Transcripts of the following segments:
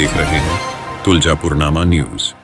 देख रहे हैं तुलजापुरनामा न्यूज।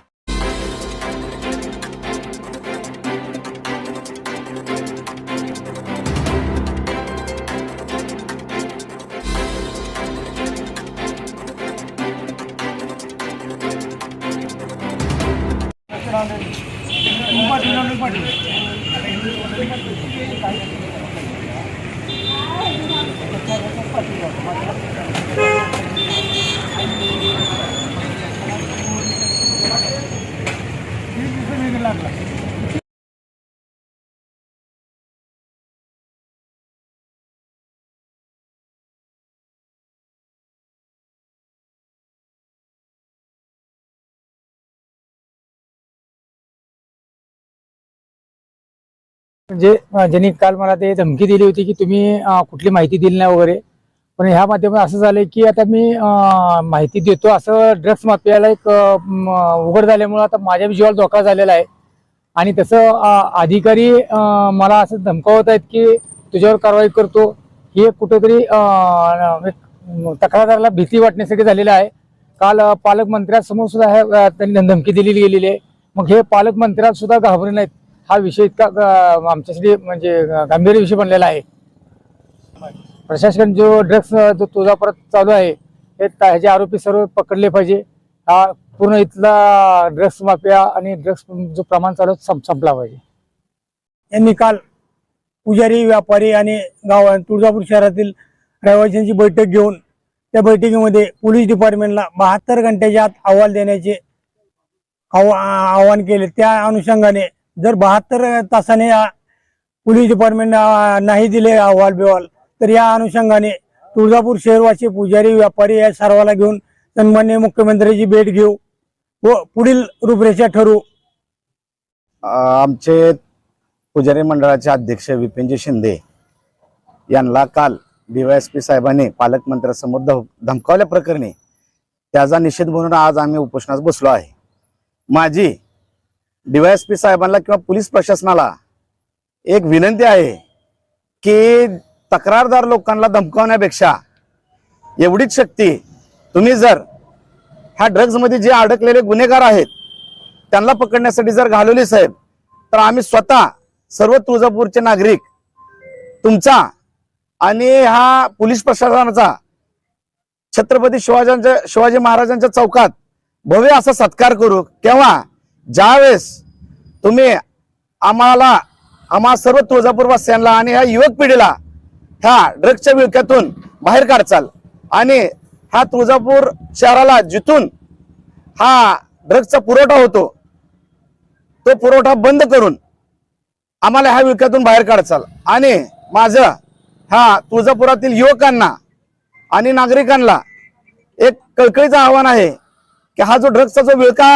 म्हणजे ज्यांनी काल मला ते धमकी दिली होती की तुम्ही कुठली माहिती दिली नाही वगैरे पण ह्या माध्यमात असं झालंय की आता मी माहिती देतो असं ड्रग्स माफियाला एक उघड झाल्यामुळे आता माझ्या जीवाला धोका झालेला आहे. आणि तसं अधिकारी मला असं धमकावत आहेत की तुझ्यावर कारवाई करतो. हे कुठेतरी एक तक्रारदाराला भीती वाटण्यासाठी झालेलं आहे. काल अं, पालकमंत्र्यांसमोर सुद्धा त्यांनी धमकी दिलेली गेलेली आहे. मग हे पालकमंत्र्यात सुद्धा घाबरले नाहीत हा विषय इतका आमच्यासाठी म्हणजे गांभीर्य विषय बनलेला आहे. प्रशासन जो ड्रग्स जो तुळजापुरात चालू आहे हे ह्याचे आरोपी सर्व पकडले पाहिजे. हा पूर्ण इथला ड्रग्स माफिया आणि ड्रग्स जो प्रमाण चालू संपला पाहिजे. यांनी काल पुजारी व्यापारी आणि गाव तुळजापूर शहरातील रहिवाशांची बैठक घेऊन त्या बैठकीमध्ये पोलीस डिपार्टमेंटला बहात्तर घंट्याच्या आत अहवाल देण्याचे आव्हान आवाहन केले. त्या अनुषंगाने जर बहात्तर तासाने पोलीस डिपार्टमेंट नाही दिले अहवाल बिवाल तर या अनुषंगाने तुळजापूर शहरवासी पुजारी व्यापारी या सर्वाला घेऊन सन्मान्य मुख्यमंत्र्यांची भेट घेऊ. व पुढील रूपरेषा ठरू. आमचे पुजारी मंडळाचे अध्यक्ष विपिनजी शिंदे यांना काल डीवायएसपी साहेबांनी पालकमंत्र्यासमोर धम धमकावल्या प्रकरणी त्याचा निषेध म्हणून आज आम्ही उपोषणास बसलो आहे. माझी डीवायएसपी साहेबांना किंवा पोलीस प्रशासनाला एक विनंती आहे की तक्रारदार लोकांना धमकावण्यापेक्षा एवढीच शक्ती तुम्ही जर ह्या ड्रग्जमध्ये जे अडकलेले गुन्हेगार आहेत त्यांना पकडण्यासाठी जर घालवली साहेब तर आम्ही स्वतः सर्व तुळजापूरचे नागरिक तुमचा आणि हा पोलीस प्रशासनाचा छत्रपती शिवाजांच्या शिवाजी महाराजांच्या चौकात भव्य असा सत्कार करू. केव्हा? ज्यावेळेस तुम्ही आम्हाला आम्हा सर्व तुळजापूरवासियांना आणि ह्या युवक पिढीला ह्या ड्रग्सच्या विळख्यातून बाहेर काढचाल आणि हा तुळजापूर शहराला जिथून हा ड्रग्सचा पुरवठा होतो तो पुरवठा बंद करून आम्हाला ह्या विळख्यातून बाहेर काढचाल आणि माझं हा तुळजापुरातील युवकांना आणि नागरिकांना एक कळकळीचं आव्हान आहे की हा जो ड्रग्सचा जो विळका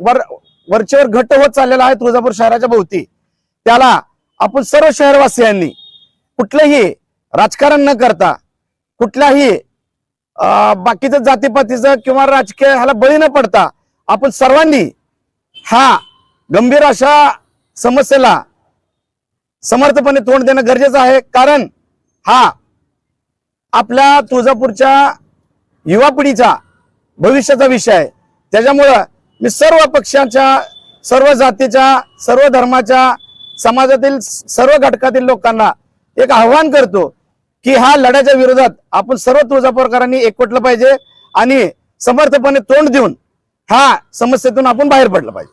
वर वरचेवर घट्ट होत चाललेला आहे तुळजापूर शहराच्या भोवती त्याला आपण सर्व शहरवासियांनी कुठलंही राजकारण न करता कुठल्याही बाकीचं जातीपातीचं किंवा राजकीय ह्याला बळी न पडता आपण सर्वांनी हा गंभीर अशा समस्येला समर्थपणे तोंड देणं गरजेचं आहे. कारण हा आपल्या तुळजापूरच्या युवा पिढीचा भविष्याचा विषय आहे. त्याच्यामुळं मी सर्व पक्षाच्या सर्व जातीच्या सर्व धर्माच्या समाजातील सर्व घटकातील लोकांना एक आव्हान करतो की हा लढ्याच्या विरोधात आपण सर्व तुळजापूरकरांनी एकवटलं पाहिजे आणि समर्थपणे तोंड देऊन हा समस्येतून आपण बाहेर पडलं पाहिजे.